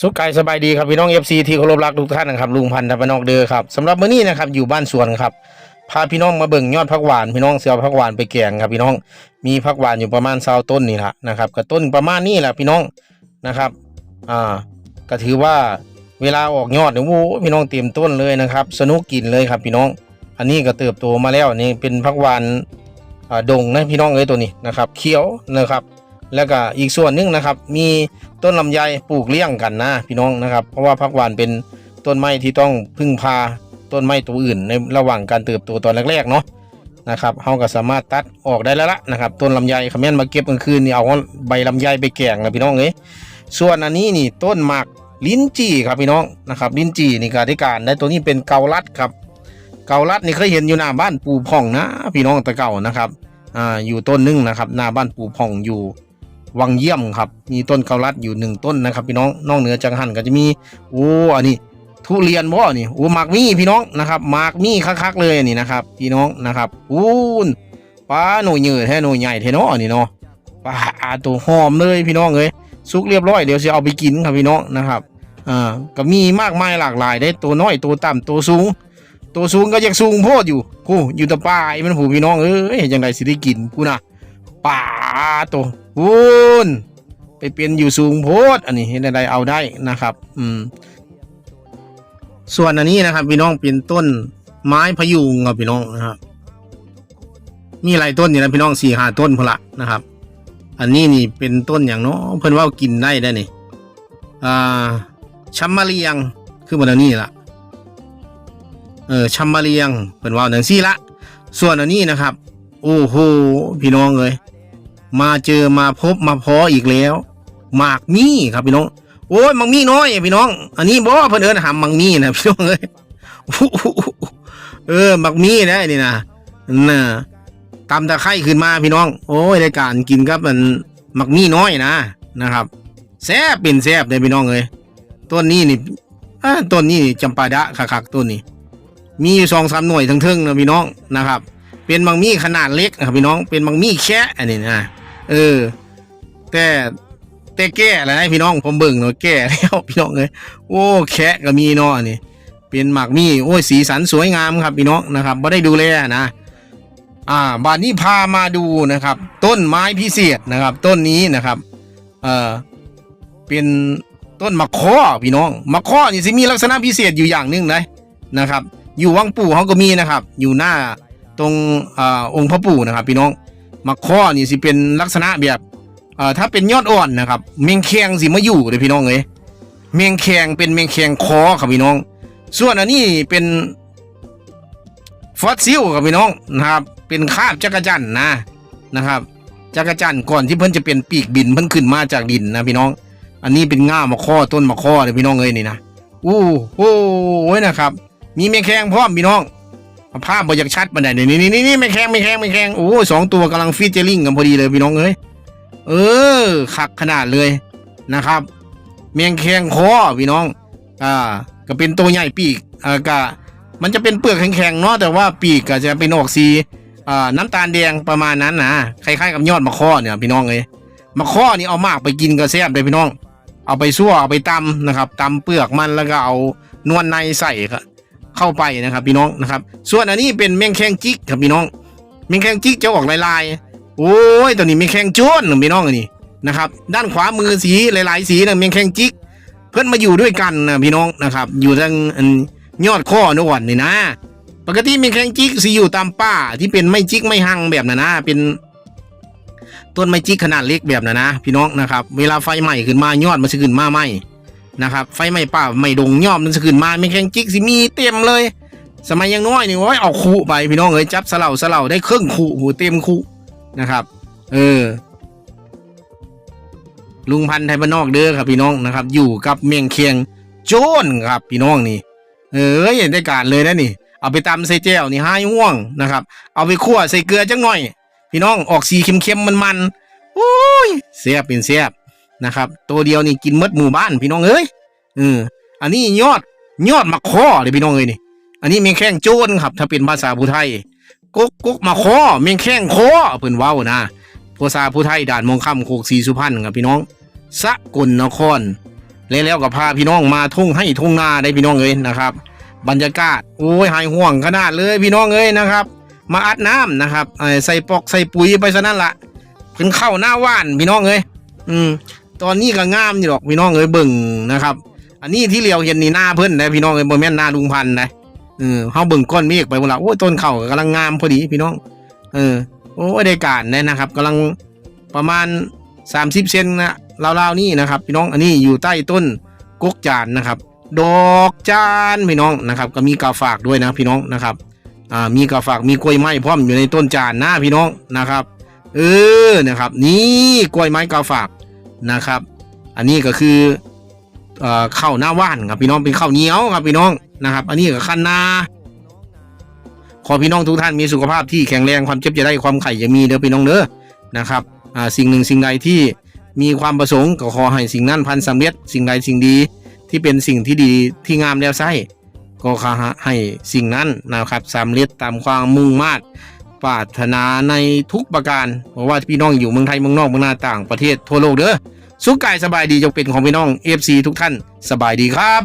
สุขกายสบายดีครับพี่น้องเอฟซีที่เคารพรักทุกท่านนะครับลุงพันธ์ทัพนอกเดือครับสำหรับมื้อนี้นะครับอยู่บ้านสวนครับพาพี่น้องมาเบิ่งยอดผักหวานพี่น้องเสียผักหวานไปแกงครับพี่น้องมีผักหวานอยู่ประมาณ20ต้นนี่แหละนะครับก็ต้นประมาณนี้แหละพี่น้องนะครับอ่าก็ถือว่าเวลาออกยอดเนี่ยโอ้พี่น้องเตรียมต้นเลยนะครับสนุกกินเลยครับพี่น้อง อันนี้ก็เติบโตมาแล้วนี่เป็นผักหวานอ่าดงนะพี่น้องเอ้ยตัวนี้นะครับเขียวนะครับ แล้วก็อีกส่วนหนึงนะครับ มีต้นลำไยปลูกเลี้ยงกันนะพี่น้องนะครับ เพราะว่าผักหวานเป็นต้นไม้ที่ต้องพึ่งพาต้นไม้ตัวอื่น ในระหว่างการเติบโตตอนแรกๆเนาะนะครับเฮาก็สามารถตัดออกได้แล้วละนะครับ ต้นลำไยขมิ้นมาเก็บกลางคืนนี่เอาใบลำไยไปแกงนะพี่น้องเอ้ยส่วนอันนี้นี่ต้นหมากลิ้นจี่ครับพี่น้องนะครับลิ้นจี่นี่ก็ได้การได้ตัวนี้เป็นเกาลัดครับ เกาลัดนี่เคยเห็นอยู่หน้าบ้านปู่พ่องนะ พี่น้องตะเก่านะครับอ่าอยู่ต้นหนึงนะครับหน้าบ้านปู่พ่องอยู่ วังเยี่ยมครับ มีต้นเกาลัดอยู่หนึ่งต้นนะครับพี่น้องนอกเหนือจากหันก็จะมีโอ้อันนี้ทุเรียนบ่อนี่โอ้หมากมี่พี่น้องนะครับหมากมี่คักๆเลยนี่นะครับพี่น้องนะครับอู้นปลาหน่ยเหยื่อแท้หน่ยใหญ่แท้เนาะนี่เนาะปลาตัวหอมเลยพี่น้องเอ้ยสุกเรียบร้อยเดี๋ยวจะเอาไปกินครับพี่น้องนะครับอ่าก็มีมากมายหลากหลายได้ตัวน้อยตัวต่ำตัวสูง ตัวสูงก็ยังสูงโพดอยู่กูอยู่แตะปายมันผูพี่น้องเอ้ยจังไดสิได้กินกูนะ ป่าตัววุ้นไปเป็นอยู่สูงโพดอันนี้เห็นอะไรเอาได้นะครับ อืม ส่วนอันนี้นะครับ พี่น้องเป็นต้นไม้พยุงครับพี่น้องนะครับ มีหลายต้นอยู่นะพี่น้องสี่ห้าต้นพละนะครับ อันนี้นี่เป็นต้นอย่างเนาะเพิ่นว่ากินได้ได้นี่อ่าชัมมาเรียงคือมันอันนี้ละเออชัมมาเรียงเพิ่นว่าหนังซี่ละ ส่วนอันนี้นะครับ โอ้โหพี่น้องเลย มาเจอมาพบมาพออีกแล้วหมากมี่ครับพี่น้อง โอ้ยมังมี่น้อยพี่น้อง อันนี้บ่เพิ่นเอิ้นหำมังมี่นะพี่น้องเอ้ยเออมักมี่นะนี่นะน่ะตำตะไคร้ขึ้นมาพี่น้อง โอ้ยในการกินกับมันมักมี่น้อยนะนะครับแซ่บเป็นแซ่บเลยพี่น้องเอ้ยต้นนี้นี่ต้นนี้จำปาดะคักๆต้นนี้ มีอยู่สองสามหน่วยทั้งเทิงนะพี่น้องนะครับ เป็นมังมี่ขนาดเล็กนะครับพี่น้องเป็นมังมี่แค่อันนี้นะ เออ แต่แต่แก่แล้วนะพี่น้องผมเบิ่งเนาะแก่แล้วพี่น้องเลยโอ้แคะก็มีเนาะอันนี่ เป็นหมากมี่โอ้ยสีสันสวยงามครับพี่น้องนะครับไม่ได้ดูแลนะ อ่าบานนี้พามาดูนะครับ ต้นไม้พิเศษนะครับ ต้นนี้นะครับ เอ่อเป็นต้นมะข้อพี่น้องมะข้อนี่สิมีลักษณะพิเศษอยู่อย่างหนึ่งนะนะครับ อยู่วังปู่เขาก็มีนะครับ อยู่หน้าตรงอ่าองค์พระปู่นะครับ พี่น้อง มะข้อนี่สิเป็นลักษณะแบบเอ่อถ้าเป็นยอดอ่อนนะครับเมียงแขงสิมาอยู่เลยพี่น้องเอ้ยเมียงแขงเป็นเมียงแขงคอครับพี่น้อง ส่วนอันนี้เป็นฟอสซิลครับพี่น้องนะครับ เป็นคาบจักรจันนะนะครับจักรจันก่อนที่เพิ่นจะเป็นปีกบินเพิ่นขึ้นมาจากดินนะพี่น้อง อันนี้เป็นง่ามะข้อต้นมะข้อเลยพี่น้องเอ้ยนี่นะอู้โอ้โอ้ยนะครับ มีเมียงแขงพร้อมพี่น้อง ภาพบอยากชัดปานใดนี่นี่นี่นี่ไม่แข็งไม่แข็งไม่แข็งโอ้สองตัวกำลังฟีเจอริงกันพอดีเลยพี่น้องเอ้ยเออขักขนาดเลยนะครับ เมียงแขงคอพี่น้อง อ่า ก็เป็นตัวใหญ่ปีกอ่าก็มันจะเป็นเปลือกแข็งๆเนาะแต่ว่าปีกก็จะเป็นออกสีอ่าน้ำตาลแดงประมาณนั้นนะคล้ายๆกับยอดมะข้อเนี่ยพี่น้องเลยมะข้อนี่เอามากไปกินก็แซ่บเลยพี่น้อง เอาไปซั่วเอาไปตำนะครับตำเปลือกมันแล้วก็เอานวลในใส่ เข้าไปนะครับ พี่น้องนะครับ ส่วนอันนี้เป็นเมียงแขงจิกครับพี่น้องเมียงแขงจิกจะออกลายๆ โอ้ยตัวนี้มีแข้งจ้นพี่น้องอันนี้นะครับ ด้านขวามือสีหลายๆ สีนะมีแข้งจิก เพื่อนมาอยู่ด้วยกันนะพี่น้องนะครับ อยู่ทางยอดข้อนวลนี่นะ ปกติมีแข้งจิกสีอยู่ตามป่าที่เป็นไม่จิกไม่หังแบบนั้นนะเป็นต้นไม้จิกขนาดเล็กแบบนั้นนะ พี่น้องนะครับ เวลาไฟไหม้ขึ้นมายอดมันจะขึ้นมาไหม นะครับ ไฟไหม้ป่าไม่ดงยอดมันจะขึ้นมาไมีแข้งจิกสิมีเต็มเลย สมัยยังน้อยนี่โอ้ยเอาคู่ไปพี่น้องเอ้ยจับสเหล่าสเหล่าได้ครึ่งคู่หูเต็มคู่นะครับ เออ ลุงพันธ์ไทยบ้านนอกเด้อครับพี่น้องนะครับ อยู่กับเมียงเคียงโจนครับพี่น้องนี่ เออเห็นได้การเลยนะนี่ เอาไปตำใส่แจ่วนี่ห้าห่วงนะครับ เอาไปคั่วใส่เกลือจังหน่อย พี่น้องออกสีเค็มๆมันๆโอ้ยเสียบเป็นเสียบ นะครับ ตัวเดียวนี่กินมดหมู่บ้านพี่น้องเอ้ยเอออันนี้ยอดยอดมะข้อเลยพี่น้องเอ้ยนี่ อันนี้เมียงแข้งโจนครับ ถ้าเป็นภาษาผู้ไทยกุ๊กกุ๊กมาคอเมียงแข้งคอเพิ่นว้าวนะภาษาผู้ไทยด่านมองคำโคกสีสุพรรณครับพี่น้องสกลนครแล้วก็พาพี่น้องมาทุ่งให้ทุ่งนาได้พี่น้องเอ้ยนะครับ บรรยากาศโอ้ยหายห่วงขนาดเลยพี่น้องเอ้ยนะครับ มาอัดน้ำนะครับใส่ปอกใส่ปุ๋ยไปซะนั่นละเป็นข้าวหน้าว่านพี่น้องเอ้ยอืม ตอนนี้ก็งามอยู่ดอกพี่น้องเอ้ยเบิ่งนะครับ อันนี้ที่เลียวเห็นนี่หน้าเพิ่นนะพี่น้องเอ้ยบ่แม่นหน้าลุงพันนะเออเฮาเบิ่งก้อนเมฆไปหมดละโอ้ยต้นเข้ากำลังงามพอดีพี่น้อง เออโอ้ยได้การเลยนะครับกำลังประมาณ 30เซนนะราวๆนี่นะครับ พี่น้องอันนี้อยู่ใต้ต้นกกจานนะครับ ดอกจานพี่น้องนะครับ ก็มีกาฝากด้วยนะพี่น้องนะครับอ่ามีกาฝากมีกล้วยไม้พร้อมอยู่ในต้นจานหนะพี่น้องนะครับ เออนะครับ นี่กล้วยไม้กาฝาก นะครับ อันนี้ก็คือเอ่อข้าวหน้าว่านครับพี่น้องเป็นข้าวเหนียวครับพี่น้องนะครับ อันนี้ก็คันนาขอพี่น้องทุกท่านมีสุขภาพที่แข็งแรงความเจ็บจะได้ความไข่จะมีเด้อพี่น้องเด้อนะครับอ่าสิ่งหนึ่งสิ่งใดที่มีความประสงค์ก็ขอให้สิ่งนั้นพันสำเร็จสิ่งใดสิ่งดีที่เป็นสิ่งที่ดีที่งามแล้วไส้ก็ขอให้สิ่งนั้นนะครับสำเร็จตามความมุ่งมา่ปรารถนาในทุกประการเพราะว่าพี่น้องอยู่เมืองไทยเมืองนอกเมืองนาต่างประเทศทั่วโลกเด้อ สุขกายสบายดีจงเป็นของพี่น้องเอฟซีทุกท่านสบายดีครับ